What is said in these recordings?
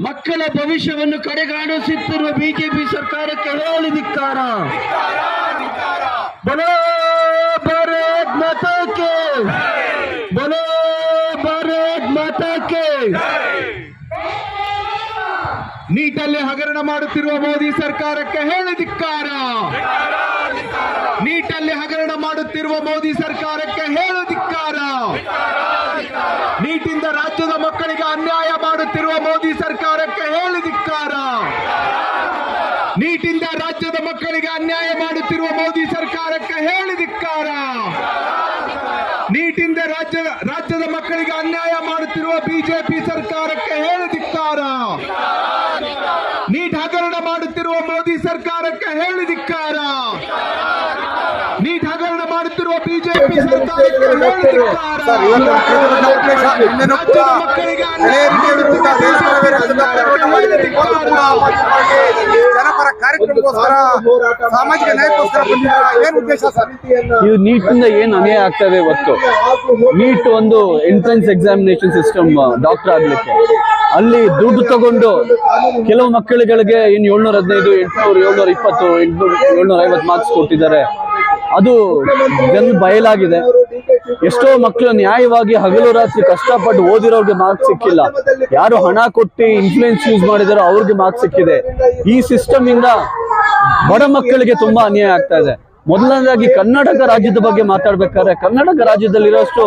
ಮಕ್ಕಳ ಭವಿಷ್ಯವನ್ನು ಕಡೆಗಾಣಿಸುತ್ತಿರುವ ಬಿಜೆಪಿ ಸರ್ಕಾರಕ್ಕೆ ಹೇಳಿ ಧಿಕ್ಕಾರ. ಬಲೋ ಭಾರತ್ ಬಲೋ ಭಾರತ್ ನೀಟಲ್ಲಿ ಹಗರಣ ಮಾಡುತ್ತಿರುವ ಮೋದಿ ಸರ್ಕಾರಕ್ಕೆ ಹೇಳಿ ಧಿಕ್ಕಾರ. ನೀಟಲ್ಲಿ ಹಗರಣ ಮಾಡುತ್ತಿರುವ ಮೋದಿ ಸರ್ಕಾರಕ್ಕೆ ಹೇಳು ಧಿಕ್ಕಾರ. ನೀಟಿಂದ ರಾಜ್ಯದ ಮಕ್ಕಳಿಗೆ ಅನ್ಯಾಯ ಮಾಡುತ್ತಿರುವ ಮೋದಿ ಸರ್ಕಾರಕ್ಕೆ ಹೇಳಿ ಧಿಕ್ಕಾರ. ನೀಟಿಂದ ರಾಜ್ಯದ ಮಕ್ಕಳಿಗೆ ಅನ್ಯಾಯ ಮಾಡುತ್ತಿರುವ ಮೋದಿ ಸರ್ಕಾರಕ್ಕೆ ಹೇಳಿ ಧಿಕ್ಕಾರ. ನೀಟಿಂದ ರಾಜ್ಯ, ರಾಜ್ಯದ ಮಕ್ಕಳಿಗೆ ಅನ್ಯಾಯ ಮಾಡುತ್ತಿರುವ ಬಿಜೆಪಿ ಸರ್ಕಾರಕ್ಕೆ ಹೇಳಿ ಧಿಕ್ಕಾರ. ನೀಟ್ ಹಗರಣ ಮಾಡುತ್ತಿರುವ ಮೋದಿ ಸರ್ಕಾರಕ್ಕೆ ಹೇಳಿ ಜನಪರ ಕಾರ್ಯಕ್ರಮಕ್ಕೋಸ್ಕರ ಸಾಮಾಜಿಕ ನ್ಯಾಯಕ್ಕೋಸ್ಕರ ಏನ್ ಉದ್ದೇಶ ಸರ್ ಇದು ನೀಟಿಂದ ಏನು ಅನ್ಯಾಯ ಆಗ್ತದೆ ಇವತ್ತು ನೀಟ್ ಒಂದು ಎಂಟ್ರೆನ್ಸ್ ಎಕ್ಸಾಮಿನೇಷನ್ ಸಿಸ್ಟಮ್ ಡಾಕ್ಟರ್ ಆಗ್ಲಿಕ್ಕೆ. ಅಲ್ಲಿ ದುಡ್ಡು ತಗೊಂಡು ಕೆಲವು ಮಕ್ಕಳುಗಳಿಗೆ ಏನು ಏಳ್ನೂರ ಹದಿನೈದು, ಎಂಟುನೂರು, ಏಳ್ನೂರ ಇಪ್ಪತ್ತು, ಎಂಟುನೂರು, ಏಳ್ನೂರ ಐವತ್ತು ಮಾರ್ಕ್ಸ್ ಕೊಟ್ಟಿದ್ದಾರೆ. ಅದು ಜನ ಬಯಲಾಗಿದೆ. ಎಷ್ಟೋ ಮಕ್ಕಳು ನ್ಯಾಯವಾಗಿ ಹಗಲು ರಾತ್ರಿ ಕಷ್ಟಪಟ್ಟು ಓದಿರೋರ್ಗೆ ಮಾರ್ಕ್ಸ್ ಸಿಕ್ಕಿಲ್ಲ. ಯಾರು ಹಣ ಕೊಟ್ಟು ಇನ್ಫ್ಲೂಯೆನ್ಸ್ ಯೂಸ್ ಮಾಡಿದಾರೋ ಅವ್ರಿಗೆ ಮಾರ್ಕ್ಸ್ ಸಿಕ್ಕಿದೆ. ಈ ಸಿಸ್ಟಮ್ ಇಂದ ಬಡ ಮಕ್ಕಳಿಗೆ ತುಂಬಾ ಅನ್ಯಾಯ ಆಗ್ತಾ ಇದೆ. ಮೊದಲನೇದಾಗಿ ಕರ್ನಾಟಕ ರಾಜ್ಯದ ಬಗ್ಗೆ ಮಾತಾಡ್ಬೇಕಾದ್ರೆ ಕರ್ನಾಟಕ ರಾಜ್ಯದಲ್ಲಿರೋಷ್ಟು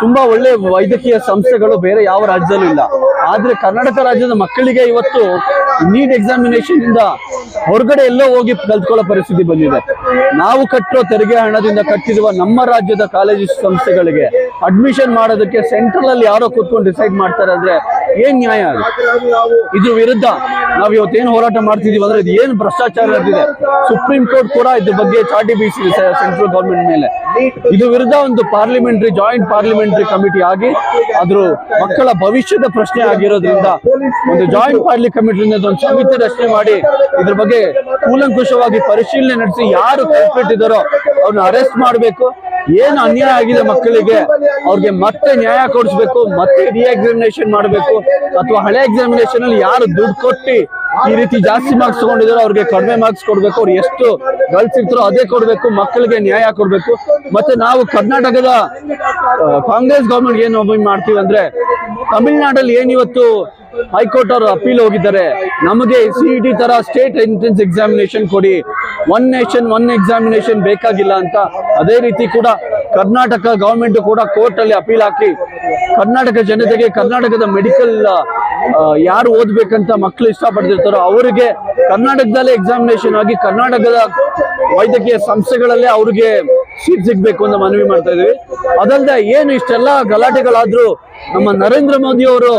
ತುಂಬಾ ಒಳ್ಳೆ ವೈದ್ಯಕೀಯ ಸಂಸ್ಥೆಗಳು ಬೇರೆ ಯಾವ ರಾಜ್ಯದಲ್ಲೂ ಇಲ್ಲ. ಆದ್ರೆ ಕರ್ನಾಟಕ ರಾಜ್ಯದ ಮಕ್ಕಳಿಗೆ ಇವತ್ತು ನೀಟ್ ಎಕ್ಸಾಮಿನೇಷನ್ ಇಂದ ಹೊರಗಡೆ ಎಲ್ಲೋ ಹೋಗಿ ಕಲ್ತ್ಕೊಳ್ಳೋ ಪರಿಸ್ಥಿತಿ ಬಂದಿದೆ. ನಾವು ಕಟ್ಟೋ ತೆರಿಗೆ ಹಣದಿಂದ ಕಟ್ಟಿರುವ ನಮ್ಮ ರಾಜ್ಯದ ಕಾಲೇಜು ಸಂಸ್ಥೆಗಳಿಗೆ ಅಡ್ಮಿಷನ್ ಮಾಡೋದಕ್ಕೆ ಸೆಂಟ್ರಲ್ ಅಲ್ಲಿ ಯಾರೋ ಕೂತ್ಕೊಂಡು ಡಿಸೈಡ್ ಮಾಡ್ತಾರೆ ಅಂದ್ರೆ ಏನ್ ನ್ಯಾಯ ಅದು? ಇದ್ರ ವಿರುದ್ಧ ನಾವ್ ಇವತ್ತೇನು ಹೋರಾಟ ಮಾಡ್ತಿದೀವಿ ಅಂದ್ರೆ ಇದು ಏನು ಭ್ರಷ್ಟಾಚಾರ ನಡೆದಿದೆ? ಸುಪ್ರೀಂ ಕೋರ್ಟ್ ಕೂಡ ಇದ್ರ ಬಗ್ಗೆ ಚಾಟಿ ಬೀಸಿದೆ ಸೆಂಟ್ರಲ್ ಗವರ್ಮೆಂಟ್ ಮೇಲೆ. ಇದು ವಿರುದ್ಧ ಒಂದು ಪಾರ್ಲಿಮೆಂಟರಿ ಜಾಯಿಂಟ್ ಪಾರ್ಲಿಮೆಂಟರಿ ಕಮಿಟಿ ಆಗಿ ಅದ್ರ ಮಕ್ಕಳ ಭವಿಷ್ಯದ ಪ್ರಶ್ನೆ ಆಗಿರೋದ್ರಿಂದ ಒಂದು ಜಾಯಿಂಟ್ ಪಾರ್ಲಿ ಕಮಿಟಿಯಿಂದ ಒಂದು ಸಮಿತಿ ರಚನೆ ಮಾಡಿ ಇದ್ರ ಬಗ್ಗೆ ಕೂಲಂಕುಷವಾಗಿ ಪರಿಶೀಲನೆ ನಡೆಸಿ ಯಾರು ಕಲ್ಪಿಟ್ಟಿದ್ದಾರೋ ಅವ್ರನ್ನ ಅರೆಸ್ಟ್ ಮಾಡಬೇಕು. ಏನು ಅನ್ಯಾಯ ಆಗಿದೆ ಮಕ್ಕಳಿಗೆ? ಅವ್ರಿಗೆ ಮತ್ತೆ ನ್ಯಾಯ ಕೊಡಿಸ್ಬೇಕು, ಮತ್ತೆ ರಿ ಎಕ್ಸಾಮಿನೇಷನ್ ಮಾಡಬೇಕು, ಅಥವಾ ಹಳೆ ಎಕ್ಸಾಮಿನೇಷನ್ ಅಲ್ಲಿ ಯಾರು ದುಡ್ಡು ಕೊಟ್ಟು ಈ ರೀತಿ ಜಾಸ್ತಿ ಮಾರ್ಕ್ಸ್ ತಗೊಂಡಿದ್ರು ಅವ್ರಿಗೆ ಕಡಿಮೆ ಮಾರ್ಕ್ಸ್ ಕೊಡ್ಬೇಕು, ಅವ್ರು ಎಷ್ಟು ಗಳಿಸಿರ್ತಾರೋ ಅದೇ ಕೊಡ್ಬೇಕು, ಮಕ್ಕಳಿಗೆ ನ್ಯಾಯ ಕೊಡ್ಬೇಕು. ಮತ್ತೆ ನಾವು ಕರ್ನಾಟಕದ ಕಾಂಗ್ರೆಸ್ ಗವರ್ಮೆಂಟ್ ಏನು ಮಾಡ್ತೀವಿ ಅಂದ್ರೆ, ತಮಿಳ್ನಾಡಲ್ಲಿ ಏನಿವತ್ತು ಹೈಕೋರ್ಟ್ ಅವರು ಅಪೀಲ್ ಹೋಗಿದ್ದಾರೆ. ನಮಗೆ ಸಿಇಟಿ ತರ ಸ್ಟೇಟ್ ಎಂಟ್ರೆನ್ಸ್ ಎಕ್ಸಾಮಿನೇಷನ್ ಕೊಡಿ. ಒನ್ ನೇಷನ್ ಒನ್ ಎಕ್ಸಾಮಿನೇಷನ್ ಬೇಕಾಗಿಲ್ಲ ಅಂತ. ಅದೇ ರೀತಿ ಕೂಡ ಕರ್ನಾಟಕ ಗವರ್ಮೆಂಟ್ ಕೂಡ ಕೋರ್ಟ್ ಅಲ್ಲಿ ಅಪೀಲ್ ಹಾಕಿ, ಕರ್ನಾಟಕ ಜನತೆಗೆ ಕರ್ನಾಟಕದ ಮೆಡಿಕಲ್ ಯಾರು ಓದ್ಬೇಕಂತ ಮಕ್ಕಳು ಇಷ್ಟಪಡ್ತಿರ್ತಾರೋ ಅವರಿಗೆ ಕರ್ನಾಟಕದಲ್ಲೇ ಎಕ್ಸಾಮಿನೇಷನ್ ಆಗಿ ಕರ್ನಾಟಕದ ವೈದ್ಯಕೀಯ ಸಂಸ್ಥೆಗಳಲ್ಲೇ ಅವ್ರಿಗೆ ಸೀಟ್ ಸಿಗ್ಬೇಕು ಅಂತ ಮನವಿ ಮಾಡ್ತಾ ಇದೀವಿ ಅದಲ್ಲದೆ ಏನು ಇಷ್ಟೆಲ್ಲ ಗಲಾಟೆಗಳಾದ್ರು ನಮ್ಮ ನರೇಂದ್ರ ಮೋದಿ ಅವರು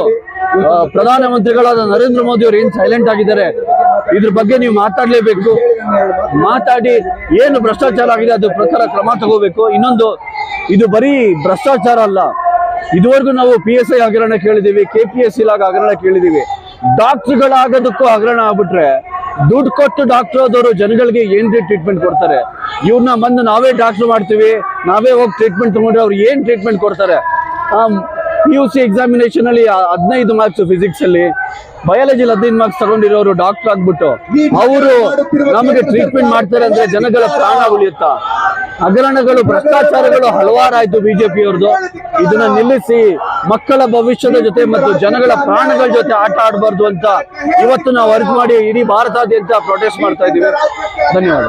ಪ್ರಧಾನಮಂತ್ರಿಗಳಾದ ನರೇಂದ್ರ ಮೋದಿ ಅವರು ಏನ್ ಸೈಲೆಂಟ್ ಆಗಿದ್ದಾರೆ? ಇದ್ರ ಬಗ್ಗೆ ನೀವು ಮಾತಾಡಲೇಬೇಕು. ಮಾತಾಡಿ ಏನು ಭ್ರಷ್ಟಾಚಾರ ಆಗಿದೆ ಅದ್ರ ಪ್ರಕಾರ ಕ್ರಮ ತಗೋಬೇಕು. ಇನ್ನೊಂದು, ಇದು ಬರೀ ಭ್ರಷ್ಟಾಚಾರ ಅಲ್ಲ. ಇದುವರೆಗೂ ನಾವು ಪಿ ಎಸ್ ಐ ಹಗರಣ ಕೇಳಿದೀವಿ ಕೆ ಪಿ ಎಸ್ ಇಲಾಗ ಹಗರಣ ಕೇಳಿದೀವಿ. ಡಾಕ್ಟ್ರುಗಳಾಗೋದಕ್ಕೂ ಹಗರಣ ಆಗ್ಬಿಟ್ರೆ, ದುಡ್ಡು ಕೊಟ್ಟು ಡಾಕ್ಟರ್ ಆದವರು ಜನಗಳಿಗೆ ಏನ್ರಿ ಟ್ರೀಟ್ಮೆಂಟ್ ಕೊಡ್ತಾರೆ? ಇವ್ರನ್ನ ಬಂದು ನಾವೇ ಡಾಕ್ಟರ್ ಮಾಡ್ತೀವಿ, ನಾವೇ ಹೋಗಿ ಟ್ರೀಟ್ಮೆಂಟ್ ತಗೊಂಡ್ರೆ ಅವ್ರು ಏನ್ ಟ್ರೀಟ್ಮೆಂಟ್ ಕೊಡ್ತಾರೆ? ಪಿ ಯು ಸಿ ಎಕ್ಸಾಮಿನೇಷನ್ ಅಲ್ಲಿ ಹದಿನೈದು ಮಾರ್ಕ್ಸ್ ಫಿಸಿಕ್ಸ್ ಅಲ್ಲಿ ಬಯಾಲಜಿಲಿ ಹದಿನೈದು ಮಾರ್ಕ್ಸ್ ತಗೊಂಡಿರೋರು ಡಾಕ್ಟರ್ ಆಗ್ಬಿಟ್ಟು ಅವರು ನಮಗೆ ಟ್ರೀಟ್ಮೆಂಟ್ ಮಾಡ್ತಾರೆ ಅಂದ್ರೆ ಜನಗಳ ಪ್ರಾಣ ಉಳಿಯುತ್ತಾ? ಹಗರಣಗಳು ಭ್ರಷ್ಟಾಚಾರಗಳು ಹಲವಾರಾಯ್ತು ಬಿಜೆಪಿ ಅವ್ರದ್ದು ಇದನ್ನ ನಿಲ್ಲಿಸಿ ಮಕ್ಕಳ ಭವಿಷ್ಯದ ಜೊತೆ ಮತ್ತು ಜನಗಳ ಪ್ರಾಣಗಳ ಜೊತೆ ಆಟ ಆಡಬಾರ್ದು ಅಂತ ಇವತ್ತು ನಾವು ಅರ್ಜಿ ಮಾಡಿ ಇಡೀ ಭಾರತಾದ್ಯಂತ ಪ್ರೊಟೆಸ್ಟ್ ಮಾಡ್ತಾ ಇದ್ದೀವಿ. ಧನ್ಯವಾದ